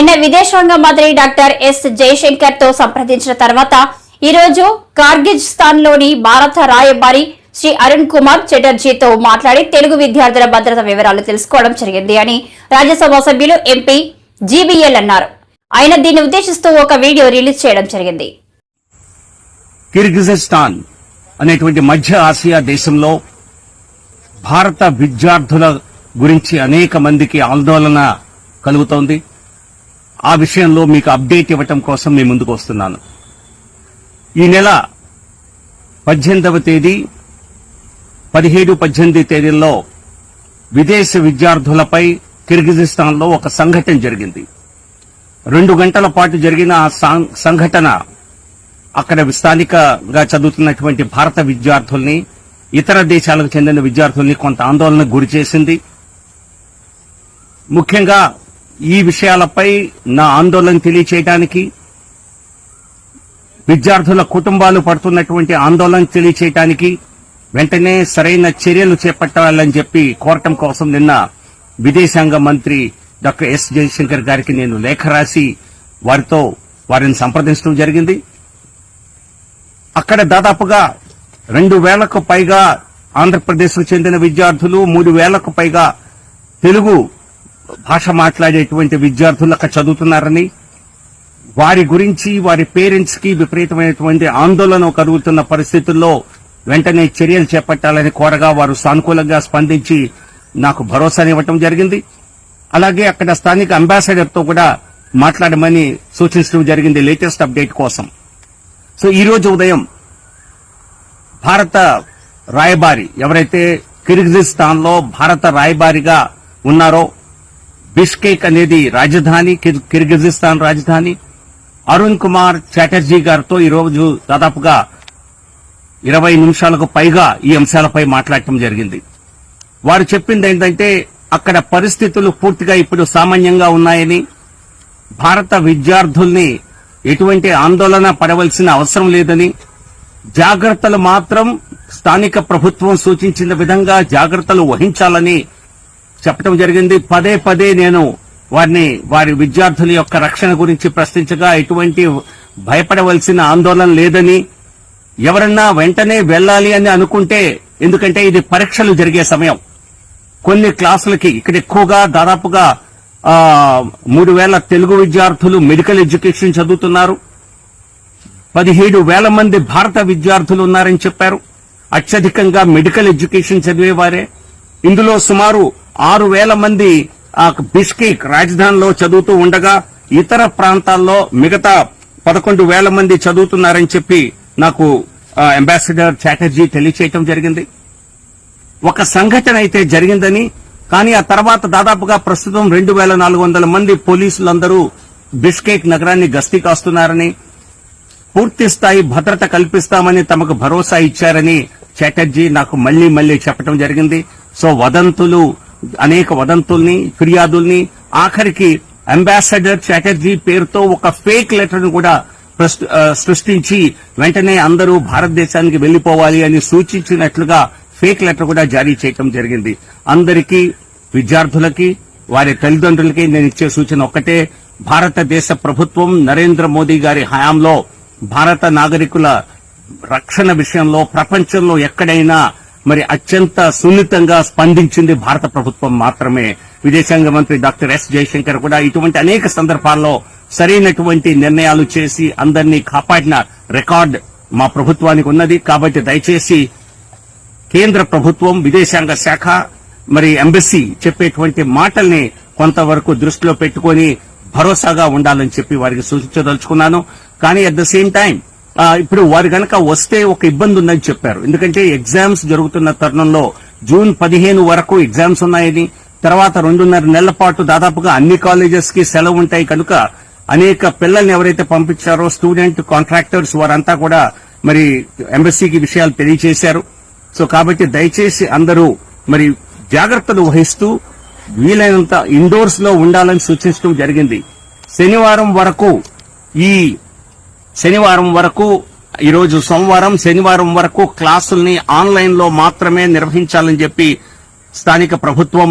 నిన్న విదేశాంగ మంత్రి డాక్టర్ ఎస్ జయశంకర్తో సంప్రదించిన తర్వాత ఈ రోజు కార్గిజిస్తాన్లోని భారత రాయబారి శ్రీ అరుణ్ కుమార్ చటర్జీతో మాట్లాడి తెలుగు విద్యార్థుల భద్రత వివరాలు తెలుసుకోవడం జరిగింది అని రాజ్యసభ సభ్యులు ఎంపీ జీబీఎల్ అన్నారు. ఆయన దీన్ని ఉద్దేశిస్తూ ఒక వీడియో రిలీజ్ చేయడం జరిగింది. కిర్గిజిస్తాన్ అనేటువంటి మధ్య ఆసియా దేశంలో భారత విద్యార్థుల గురించి అనేక మందికి ఆందోళన కలుగుతోంది. ఆ విషయంలో మీకు అప్డేట్ ఇవ్వటం కోసం మీ ముందుకు వస్తున్నాను. ఈ నెల పద్దెనిమిదవ తేదీ పదిహేడు పద్దెనిమిది తేదీల్లో విదేశీ విద్యార్థులపై కిర్గిజిస్తాన్లో ఒక సంఘటన జరిగింది. రెండు గంటల పాటు జరిగిన ఆ సంఘటన అక్కడ స్థానికగా చదువుతున్నటువంటి భారత విద్యార్థుల్ని ఇతర దేశాలకు చెందిన విద్యార్థుల్ని కొంత ఆందోళనకు గురి చేసింది. ముఖ్యంగా ఈ విషయాలపై నా ఆందోళన తెలియచేయడానికి విద్యార్థుల కుటుంబాలు పడుతున్నటువంటి ఆందోళన తెలియచేయడానికి వెంటనే సరైన చర్యలు చేపట్టాలని చెప్పి కోరటం కోసం నిన్న విదేశాంగ మంత్రి డాక్టర్ ఎస్ జయశంకర్ గారికి నేను లేఖ రాసి వారితో వారిని సంప్రదించడం జరిగింది. అక్కడ దాదాపుగా రెండు వేలకు పైగా ఆంధ్రప్రదేశ్కు చెందిన విద్యార్థులు మూడు వేలకు పైగా తెలుగు భాష మాట్లాడేటువంటి విద్యార్థులు అక్కడ చదువుతున్నారని వారి గురించి వారి పేరెంట్స్కి విపరీతమైనటువంటి ఆందోళన కలుగుతున్న పరిస్థితుల్లో వెంటనే చర్యలు చేపట్టాలని కోరగా వారు సానుకూలంగా స్పందించి నాకు భరోసానివ్వటం జరిగింది. అలాగే అక్కడ స్థానిక అంబాసిడర్తో కూడా మాట్లాడమని సూచించడం జరిగింది లేటెస్ట్ అప్డేట్ కోసం. సో ఈ రోజు ఉదయం భారత రాయబారి ఎవరైతే కిర్గిజిస్తాన్లో భారత రాయబారిగా ఉన్నారో బిష్కేక్ అనేది రాజధాని కిర్- కిర్గిజిస్తాన్ రాజధాని. అరుణ్ కుమార్ చాటర్జీ గారితో ఈ రోజు దాదాపుగా ఇరవై నిమిషాలకు పైగా ఈ అంశాలపై మాట్లాడటం జరిగింది. వారు చెప్పింది ఏంటంటే అక్కడ పరిస్థితులు పూర్తిగా ఇప్పుడు సామాన్యంగా ఉన్నాయని భారత విద్యార్థుల్ని ఎటువంటి ఆందోళన పడవలసిన అవసరం లేదని జాగ్రత్తలు మాత్రం స్థానిక ప్రభుత్వం సూచించిన విధంగా జాగ్రత్తలు వహించాలని చెప్పడం జరిగింది. పదే పదే నేను వారిని వారి విద్యార్థుల యొక్క రక్షణ గురించి ప్రశ్నించగా ఎటువంటి భయపడవలసిన ఆందోళన లేదని ఎవరన్నా వెంటనే వెళ్ళాలి అని అనుకుంటే ఎందుకంటే ఇది పరీక్షలు జరిగే సమయం. కొన్ని క్లాసులకి ఇక్కడ ఎక్కువగా దాదాపుగా మూడు వేల తెలుగు విద్యార్థులు మెడికల్ ఎడ్యుకేషన్ చదువుతున్నారు. పదిహేడు వేల మంది భారత విద్యార్థులు ఉన్నారని చెప్పారు. అత్యధికంగా మెడికల్ ఎడ్యుకేషన్ చదివేవారే. ఇందులో సుమారు ఆరు వేల మంది ఆ, బిష్కేక్ రాజధానిలో చదువుతూ ఉండగా ఇతర ప్రాంతాల్లో మిగతా పదకొండు వేల మంది చదువుతున్నారని చెప్పి నాకు అంబాసిడర్ చాటర్జీ తెలియచేయటం జరిగింది. ఒక సంఘటన అయితే జరిగిందని కానీ ఆ తర్వాత దాదాపుగా ప్రస్తుతం రెండు వేల నాలుగు వందల మంది పోలీసులందరూ బిష్కేక్ నగరాన్ని గస్తీ కాస్తున్నారని పూర్తి స్థాయి భద్రత కల్పిస్తామని తమకు భరోసా ఇచ్చారని చటర్జీ నాకు మళ్ళీ మళ్ళీ చెప్పడం జరిగింది. సో వదంతులు అనేక వదంతుల్ని ఫిర్యాదుల్ని ఆఖరికి అంబాసడర్ చాటర్జీ పేరుతో ఒక ఫేక్ లెటర్ను కూడా సృష్టించి వెంటనే అందరూ భారతదేశానికి వెళ్ళిపోవాలి అని సూచించినట్లుగా ఫేక్ లెటర్ కూడా జారీ చేయడం జరిగింది. అందరికీ విద్యార్థులకి వారి తల్లిదండ్రులకి నేను ఇచ్చే సూచన ఒక్కటే. భారతదేశ ప్రభుత్వం నరేంద్ర మోదీ గారి హయాంలో భారత నాగరికుల రక్షణ విషయంలో ప్రపంచంలో ఎక్కడైనా మరి అత్యంత సున్నితంగా స్పందించింది భారత ప్రభుత్వం మాత్రమే. విదేశాంగ మంత్రి డాక్టర్ ఎస్ జయశంకర్ కూడా ఇటువంటి అనేక సందర్భాల్లో సరైనటువంటి నిర్ణయాలు చేసి అందరినీ కాపాడిన రికార్డ్ మా ప్రభుత్వానికి ఉన్నది. కాబట్టి దయచేసి కేంద్ర ప్రభుత్వం విదేశాంగ శాఖ మరి ఎంబసీ చెప్పేటువంటి మాటల్ని కొంతవరకు దృష్టిలో పెట్టుకొని భరోసాగా ఉండాలని చెప్పి వారికి సూచించదలుచుకున్నాను. కానీ అట్ ద సేమ్ టైం ఇప్పుడు వారు కనుక వస్తే ఒక ఇబ్బంది ఉందని చెప్పారు. ఎందుకంటే ఎగ్జామ్స్ జరుగుతున్న తరుణంలో జూన్ పదిహేను వరకు ఎగ్జామ్స్ ఉన్నాయని తర్వాత రెండున్నర నెలల పాటు దాదాపుగా అన్ని కాలేజెస్కి సెలవు ఉంటాయి కనుక అనేక పిల్లల్ని ఎవరైతే పంపించారో స్టూడెంట్ కాంట్రాక్టర్స్ వారంతా కూడా మరి ఎంబసీకి విషయాలు తెలియజేశారు సో కాబట్టి దయచేసి అందరూ మరి జాగ్రత్తలు వహిస్తూ వీలైనంత ఇండోర్స్లో ఉండాలని సూచించడం జరిగింది. శనివారం వరకు ఈ శనివారం వరకు ఈరోజు సోమవారం శనివారం వరకు క్లాసుల్ని ఆన్లైన్లో మాత్రమే నిర్వహించాలని చెప్పి స్థానిక ప్రభుత్వం